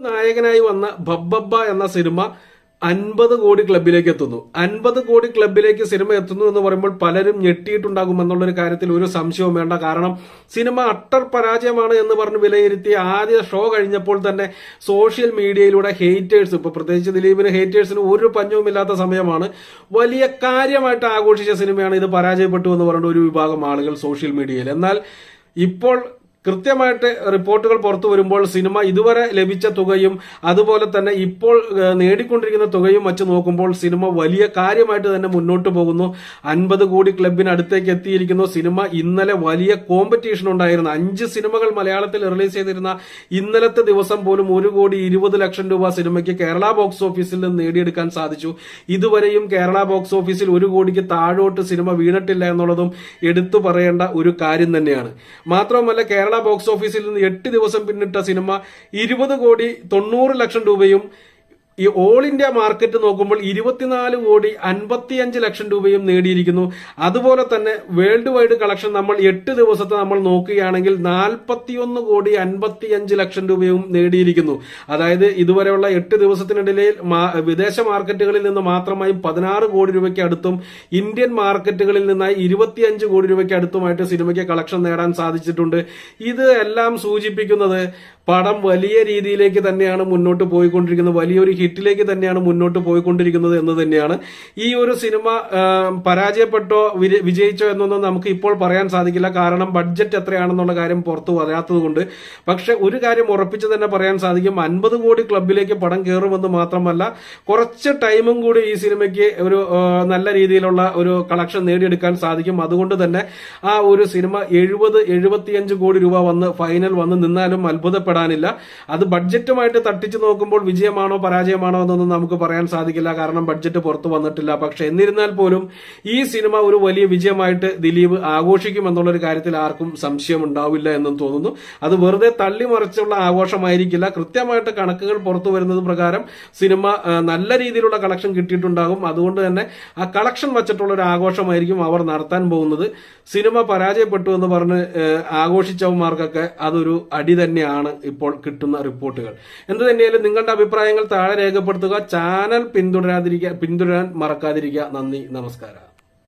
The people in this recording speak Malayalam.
നായകനായി വന്ന ബബ്ബബ്ബ എന്ന സിനിമ അൻപത് കോടി ക്ലബിലേക്ക് എത്തുന്നു. അൻപത് കോടി ക്ലബിലേക്ക് സിനിമ എത്തുന്നു എന്ന് പറയുമ്പോൾ പലരും ഞെട്ടിയിട്ടുണ്ടാകും എന്നുള്ളൊരു കാര്യത്തിൽ ഒരു സംശയവും വേണ്ട. കാരണം സിനിമ അട്ടർ പരാജയമാണ് എന്ന് പറഞ്ഞ് വിലയിരുത്തി ആദ്യ ഷോ കഴിഞ്ഞപ്പോൾ തന്നെ സോഷ്യൽ മീഡിയയിലൂടെ ഹേറ്റേഴ്സ് ഇപ്പൊ പ്രത്യേകിച്ച് ദിലീപിന് ഹേറ്റേഴ്സിന് ഒരു പഞ്ഞവുമില്ലാത്ത സമയമാണ് വലിയ കാര്യമായിട്ട് ആഘോഷിച്ച സിനിമയാണ് ഇത് പരാജയപ്പെട്ടു എന്ന് പറഞ്ഞ ഒരു വിഭാഗം ആളുകൾ സോഷ്യൽ മീഡിയയിൽ. എന്നാൽ ഇപ്പോൾ കൃത്യമായിട്ട് റിപ്പോർട്ടുകൾ പുറത്തു വരുമ്പോൾ സിനിമ ഇതുവരെ ലഭിച്ച തുകയും അതുപോലെ തന്നെ ഇപ്പോൾ നേടിക്കൊണ്ടിരിക്കുന്ന തുകയും വച്ച് നോക്കുമ്പോൾ സിനിമ വലിയ കാര്യമായിട്ട് തന്നെ മുന്നോട്ട് പോകുന്നു. അൻപത് കോടി ക്ലബിനടുത്തേക്ക് എത്തിയിരിക്കുന്നു. സിനിമ ഇന്നലെ വലിയ കോമ്പറ്റീഷൻ ഉണ്ടായിരുന്നു. അഞ്ച് സിനിമകൾ മലയാളത്തിൽ റിലീസ് ചെയ്തിരുന്ന ഇന്നലത്തെ ദിവസം പോലും ഒരു കോടി ഇരുപത് ലക്ഷം രൂപ സിനിമയ്ക്ക് കേരള ബോക്സ് ഓഫീസിൽ നിന്ന് നേടിയെടുക്കാൻ സാധിച്ചു. ഇതുവരെയും കേരള ബോക്സ് ഓഫീസിൽ ഒരു കോടിക്ക് താഴോട്ട് സിനിമ വീണിട്ടില്ല എന്നുള്ളതും എടുത്തു പറയേണ്ട ഒരു കാര്യം തന്നെയാണ്. മാത്രമല്ല കേരള ബോക്സ് ഓഫീസിൽ നിന്ന് എട്ട് ദിവസം പിന്നിട്ട സിനിമ ഇരുപത് കോടി തൊണ്ണൂറ് ലക്ഷം രൂപയും ഈ ഓൾ ഇന്ത്യ മാർക്കറ്റ് നോക്കുമ്പോൾ ഇരുപത്തിനാല് കോടി അൻപത്തിയഞ്ച് ലക്ഷം രൂപയും നേടിയിരിക്കുന്നു. അതുപോലെ തന്നെ വേൾഡ് വൈഡ് കളക്ഷൻ നമ്മൾ എട്ട് ദിവസത്തെ നമ്മൾ നോക്കുകയാണെങ്കിൽ നാൽപ്പത്തിയൊന്ന് കോടി അൻപത്തിയഞ്ച് ലക്ഷം രൂപയും നേടിയിരിക്കുന്നു. അതായത് ഇതുവരെയുള്ള എട്ട് ദിവസത്തിനിടയിൽ വിദേശ മാർക്കറ്റുകളിൽ നിന്ന് മാത്രമായി പതിനാറ് കോടി രൂപയ്ക്ക് അടുത്തും ഇന്ത്യൻ മാർക്കറ്റുകളിൽ നിന്നായി ഇരുപത്തിയഞ്ച് കോടി രൂപയ്ക്ക് അടുത്തുമായിട്ട് സിനിമയ്ക്ക് കളക്ഷൻ നേടാൻ സാധിച്ചിട്ടുണ്ട്. ഇത് എല്ലാം സൂചിപ്പിക്കുന്നത് പടം വലിയ രീതിയിലേക്ക് തന്നെയാണ് മുന്നോട്ട് പോയിക്കൊണ്ടിരിക്കുന്നത്. വലിയൊരു ഹിറ്റിലേക്ക് തന്നെയാണ് മുന്നോട്ട് പോയിക്കൊണ്ടിരിക്കുന്നത് എന്ന് തന്നെയാണ്. ഈ ഒരു സിനിമ പരാജയപ്പെട്ടോ വിജയിച്ചോ എന്നൊന്നും നമുക്ക് ഇപ്പോൾ പറയാൻ സാധിക്കില്ല. കാരണം ബഡ്ജറ്റ് എത്രയാണെന്നുള്ള കാര്യം പുറത്തു കൊണ്ട്. പക്ഷെ ഒരു കാര്യം ഉറപ്പിച്ച് തന്നെ പറയാൻ സാധിക്കും. അൻപത് കോടി ക്ലബിലേക്ക് പടം കയറുമെന്ന് മാത്രമല്ല കുറച്ച് ടൈമും കൂടി ഈ സിനിമയ്ക്ക് ഒരു നല്ല രീതിയിലുള്ള ഒരു കളക്ഷൻ നേടിയെടുക്കാൻ സാധിക്കും. അതുകൊണ്ട് തന്നെ ആ ഒരു സിനിമ എഴുപത് എഴുപത്തിയഞ്ച് കോടി രൂപ വന്ന് ഫൈനൽ വന്ന് നിന്നാലും അത്ഭുതപ്പെടാനില്ല. അത് ബഡ്ജറ്റുമായിട്ട് തട്ടിച്ചു നോക്കുമ്പോൾ വിജയമാണോ പരാജയമാണോ എന്നൊന്നും നമുക്ക് പറയാൻ സാധിക്കില്ല. കാരണം ബഡ്ജറ്റ് പുറത്തു വന്നിട്ടില്ല. പക്ഷെ എന്നിരുന്നാൽ പോലും ഈ സിനിമ ഒരു വലിയ വിജയമായിട്ട് ദിലീപ് ആഘോഷിക്കും എന്നുള്ളൊരു കാര്യത്തിൽ ആർക്കും സംശയം ഉണ്ടാവില്ല എന്നും തോന്നുന്നു. അത് വെറുതെ തള്ളിമറിച്ചുള്ള ആഘോഷമായിരിക്കില്ല. കൃത്യമായിട്ട് കണക്കുകൾ പുറത്തു വരുന്നത് പ്രകാരം സിനിമ നല്ല രീതിയിലുള്ള കളക്ഷൻ കിട്ടിയിട്ടുണ്ടാകും. അതുകൊണ്ട് തന്നെ ആ കളക്ഷൻ വച്ചിട്ടുള്ള ഒരു ആഘോഷമായിരിക്കും അവർ നടത്താൻ പോകുന്നത്. സിനിമ പരാജയപ്പെട്ടു എന്ന് പറഞ്ഞ് ആഘോഷിച്ചവന്മാർക്കൊക്കെ അതൊരു അടി തന്നെയാണ് ഇപ്പോൾ കിട്ടുന്ന റിപ്പോർട്ടുകൾ. എന്ത് തന്നെയാലും നിങ്ങളുടെ അഭിപ്രായങ്ങൾ താഴെ രേഖപ്പെടുത്തുക. ചാനൽ പിന്തുടരാതിരിക്കുക പിന്തുടരാൻ മറക്കാതിരിക്കുക നന്ദി. നമസ്കാരം.